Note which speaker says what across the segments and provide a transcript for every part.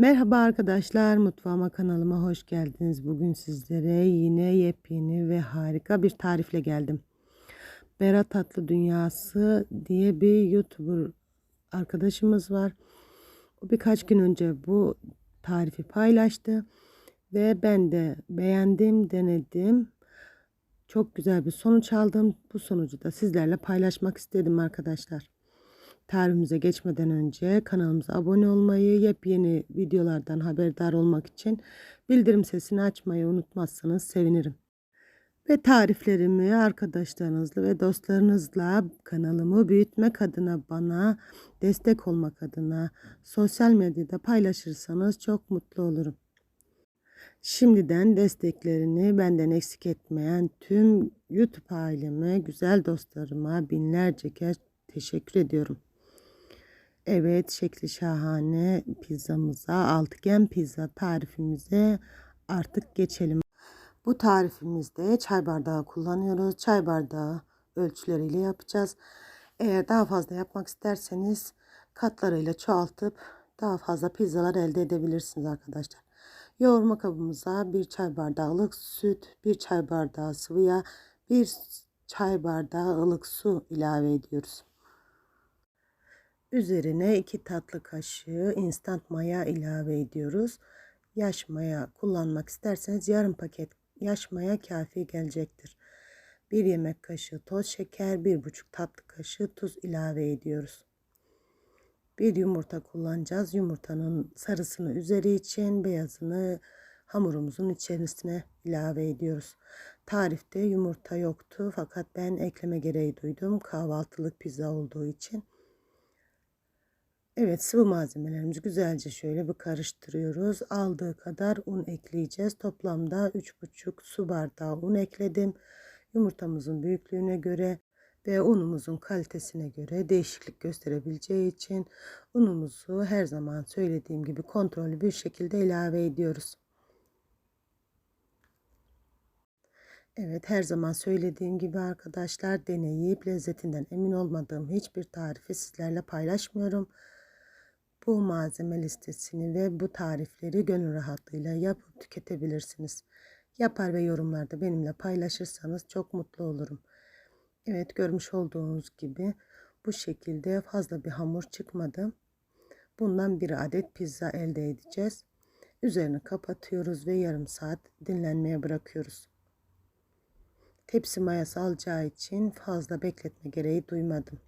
Speaker 1: Merhaba arkadaşlar, mutfağıma kanalıma hoş geldiniz. Bugün sizlere yine yepyeni ve harika bir tarifle geldim. Berat Tatlı Dünyası diye bir YouTuber arkadaşımız var. O birkaç gün önce bu tarifi paylaştı ve ben de beğendim, denedim. Çok güzel bir sonuç aldım. Bu sonucu da sizlerle paylaşmak istedim arkadaşlar. Tarifimize geçmeden önce kanalımıza abone olmayı, yepyeni videolardan haberdar olmak için bildirim sesini açmayı unutmazsanız sevinirim. Ve tariflerimi arkadaşlarınızla ve dostlarınızla kanalımı büyütmek adına bana destek olmak adına sosyal medyada paylaşırsanız çok mutlu olurum. Şimdiden desteklerini benden eksik etmeyen tüm YouTube aileme, güzel dostlarıma binlerce kez teşekkür ediyorum. Evet şekli şahane pizzamıza altıgen pizza tarifimize artık geçelim. Bu tarifimizde çay bardağı kullanıyoruz. Çay bardağı ölçüleriyle yapacağız. Eğer daha fazla yapmak isterseniz katlarıyla çoğaltıp daha fazla pizzalar elde edebilirsiniz arkadaşlar. Yoğurma kabımıza bir çay bardağı ılık süt, bir çay bardağı sıvı yağ, bir çay bardağı ılık su ilave ediyoruz. Üzerine 2 tatlı kaşığı instant maya ilave ediyoruz. Yaş maya kullanmak isterseniz yarım paket yaş maya kafi gelecektir. 1 yemek kaşığı toz şeker, 1,5 tatlı kaşığı tuz ilave ediyoruz. Bir yumurta kullanacağız. Yumurtanın sarısını üzeri için beyazını hamurumuzun içerisine ilave ediyoruz. Tarifte yumurta yoktu fakat ben ekleme gereği duydum kahvaltılık pizza olduğu için. Evet sıvı malzemelerimizi güzelce şöyle bir karıştırıyoruz. Aldığı kadar un ekleyeceğiz. Toplamda 3,5 su bardağı un ekledim. Yumurtamızın büyüklüğüne göre ve unumuzun kalitesine göre değişiklik gösterebileceği için unumuzu her zaman söylediğim gibi kontrollü bir şekilde ilave ediyoruz. Evet her zaman söylediğim gibi arkadaşlar deneyip lezzetinden emin olmadığım hiçbir tarifi sizlerle paylaşmıyorum bu malzeme listesini ve bu tarifleri gönül rahatlığıyla yapıp tüketebilirsiniz. Yapar ve yorumlarda benimle paylaşırsanız çok mutlu olurum. Evet görmüş olduğunuz gibi bu şekilde fazla bir hamur çıkmadı. Bundan bir adet pizza elde edeceğiz. Üzerini kapatıyoruz ve yarım saat dinlenmeye bırakıyoruz. Tepsi mayası alacağı için fazla bekletme gereği duymadım.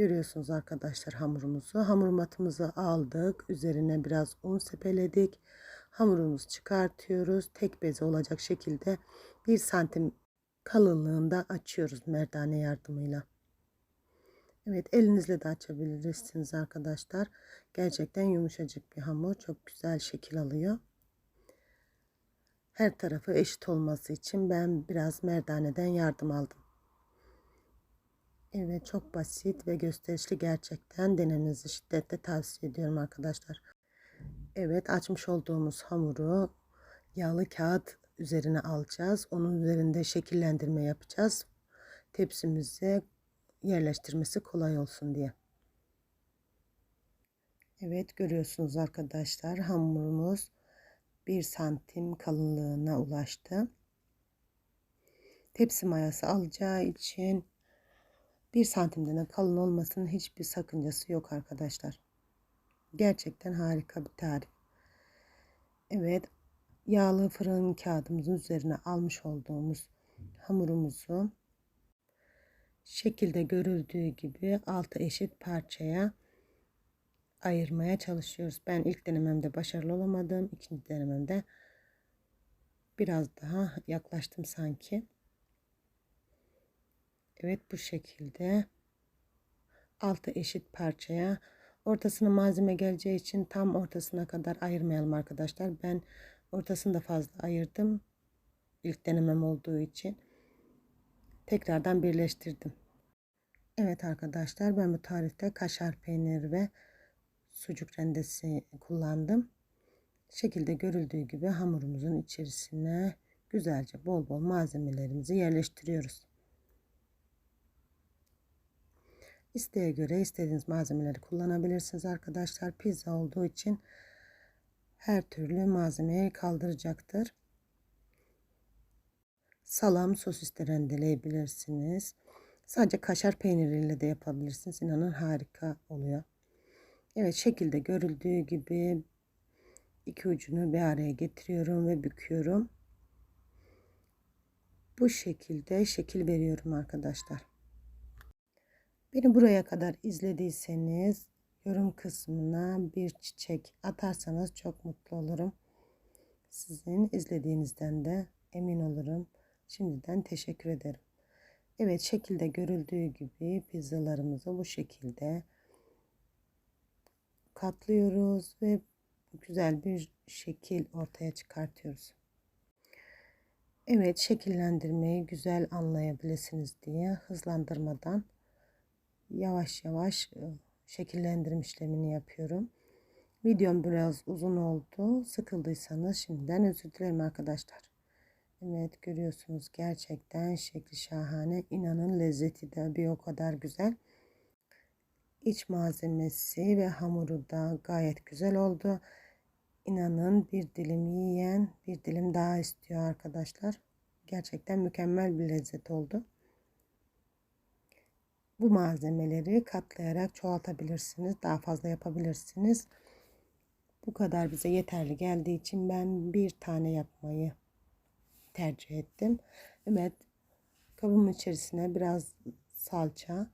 Speaker 1: Görüyorsunuz arkadaşlar hamurumuzu. Hamur matımızı aldık. Üzerine biraz un sepeledik. Hamurumuzu çıkartıyoruz. Tek beze olacak şekilde 1 santim kalınlığında açıyoruz merdane yardımıyla. Evet elinizle de açabilirsiniz arkadaşlar. Gerçekten yumuşacık bir hamur. Çok güzel şekil alıyor. Her tarafı eşit olması için ben biraz merdaneden yardım aldım. Evet çok basit ve gösterişli gerçekten denemenizi şiddetle tavsiye ediyorum arkadaşlar. Evet açmış olduğumuz hamuru yağlı kağıt üzerine alacağız. Onun üzerinde şekillendirme yapacağız. Tepsimize yerleştirmesi kolay olsun diye. Evet görüyorsunuz arkadaşlar hamurumuz 1 santim kalınlığına ulaştı. Tepsi mayası alacağı için 1 santimden kalın olmasının hiçbir sakıncası yok arkadaşlar. Gerçekten harika bir tarif. Evet yağlı fırın kağıdımızın üzerine almış olduğumuz hamurumuzu şekilde görüldüğü gibi altı eşit parçaya ayırmaya çalışıyoruz. Ben ilk denememde başarılı olamadım. ikinci denememde biraz daha yaklaştım sanki. Evet bu şekilde altı eşit parçaya ortasına malzeme geleceği için tam ortasına kadar ayırmayalım arkadaşlar. Ben ortasını da fazla ayırdım. İlk denemem olduğu için tekrardan birleştirdim. Evet arkadaşlar ben bu tarifte kaşar peyniri ve sucuk rendesi kullandım. Şekilde görüldüğü gibi hamurumuzun içerisine güzelce bol bol malzemelerimizi yerleştiriyoruz. İsteğe göre istediğiniz malzemeleri kullanabilirsiniz arkadaşlar. Pizza olduğu için her türlü malzemeyi kaldıracaktır. Salam sosis de rendeleyebilirsiniz. Sadece kaşar peyniriyle de yapabilirsiniz. İnanın harika oluyor. Evet şekilde görüldüğü gibi iki ucunu bir araya getiriyorum ve büküyorum. Bu şekilde şekil veriyorum arkadaşlar. Beni buraya kadar izlediyseniz yorum kısmına bir çiçek atarsanız çok mutlu olurum. Sizin izlediğinizden de emin olurum. Şimdiden teşekkür ederim. Evet şekilde görüldüğü gibi pizzalarımızı bu şekilde katlıyoruz ve güzel bir şekil ortaya çıkartıyoruz. Evet şekillendirmeyi güzel anlayabilirsiniz diye hızlandırmadan yavaş yavaş e, şekillendirme işlemini yapıyorum. Videom biraz uzun oldu. Sıkıldıysanız şimdiden özür dilerim arkadaşlar. Evet görüyorsunuz gerçekten şekli şahane. İnanın lezzeti de bir o kadar güzel. İç malzemesi ve hamuru da gayet güzel oldu. İnanın bir dilim yiyen bir dilim daha istiyor arkadaşlar. Gerçekten mükemmel bir lezzet oldu. Bu malzemeleri katlayarak çoğaltabilirsiniz. Daha fazla yapabilirsiniz. Bu kadar bize yeterli geldiği için ben bir tane yapmayı tercih ettim. Evet kabımın içerisine biraz salça,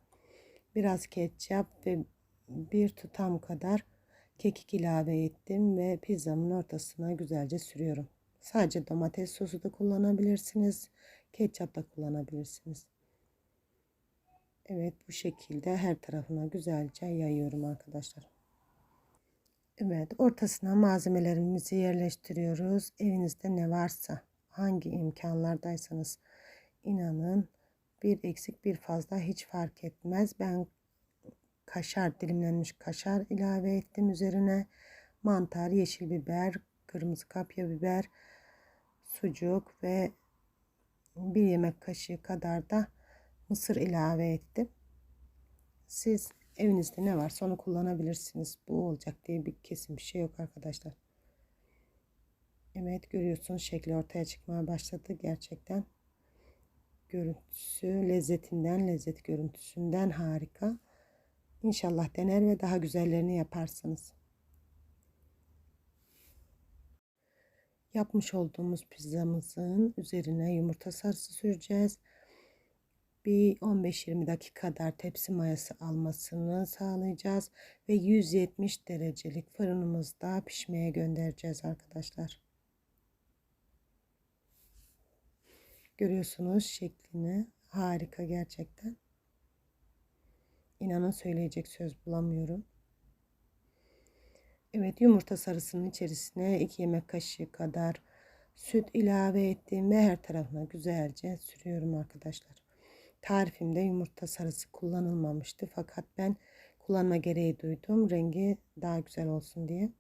Speaker 1: biraz ketçap ve bir tutam kadar kekik ilave ettim ve pizzamın ortasına güzelce sürüyorum. Sadece domates sosu da kullanabilirsiniz. Ketçap da kullanabilirsiniz. Evet bu şekilde her tarafına güzelce yayıyorum arkadaşlar. Evet ortasına malzemelerimizi yerleştiriyoruz. Evinizde ne varsa hangi imkanlardaysanız inanın bir eksik bir fazla hiç fark etmez. Ben kaşar dilimlenmiş kaşar ilave ettim üzerine mantar, yeşil biber, kırmızı kapya biber, sucuk ve bir yemek kaşığı kadar da mısır ilave ettim. Siz evinizde ne varsa onu kullanabilirsiniz. Bu olacak diye bir kesin bir şey yok arkadaşlar. Evet görüyorsunuz şekli ortaya çıkmaya başladı. Gerçekten görüntüsü lezzetinden lezzet görüntüsünden harika. İnşallah dener ve daha güzellerini yaparsınız. Yapmış olduğumuz pizzamızın üzerine yumurta sarısı süreceğiz. Bir 15-20 dakika kadar tepsi mayası almasını sağlayacağız ve 170 derecelik fırınımızda pişmeye göndereceğiz arkadaşlar. Görüyorsunuz şeklini harika gerçekten. İnanın söyleyecek söz bulamıyorum. Evet yumurta sarısının içerisine 2 yemek kaşığı kadar süt ilave ettim ve her tarafına güzelce sürüyorum arkadaşlar. Tarifimde yumurta sarısı kullanılmamıştı fakat ben kullanma gereği duydum. Rengi daha güzel olsun diye.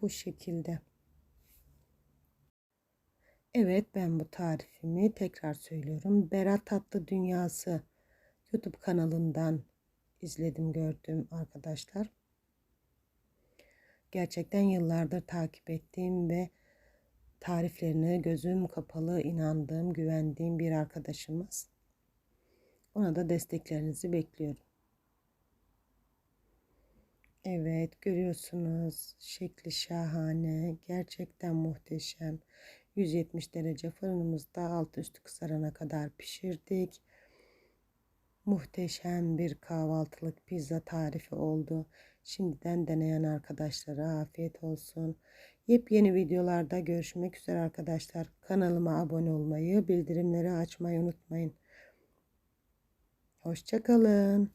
Speaker 1: Bu şekilde. Evet ben bu tarifimi tekrar söylüyorum. Berat Tatlı Dünyası YouTube kanalından izledim gördüm arkadaşlar. Gerçekten yıllardır takip ettiğim ve tariflerine gözüm kapalı inandığım, güvendiğim bir arkadaşımız. Ona da desteklerinizi bekliyorum. Evet görüyorsunuz şekli şahane gerçekten muhteşem 170 derece fırınımızda alt üstü kızarana kadar pişirdik muhteşem bir kahvaltılık pizza tarifi oldu. Şimdiden deneyen arkadaşlara afiyet olsun. Yepyeni videolarda görüşmek üzere arkadaşlar. Kanalıma abone olmayı, bildirimleri açmayı unutmayın. Hoşçakalın.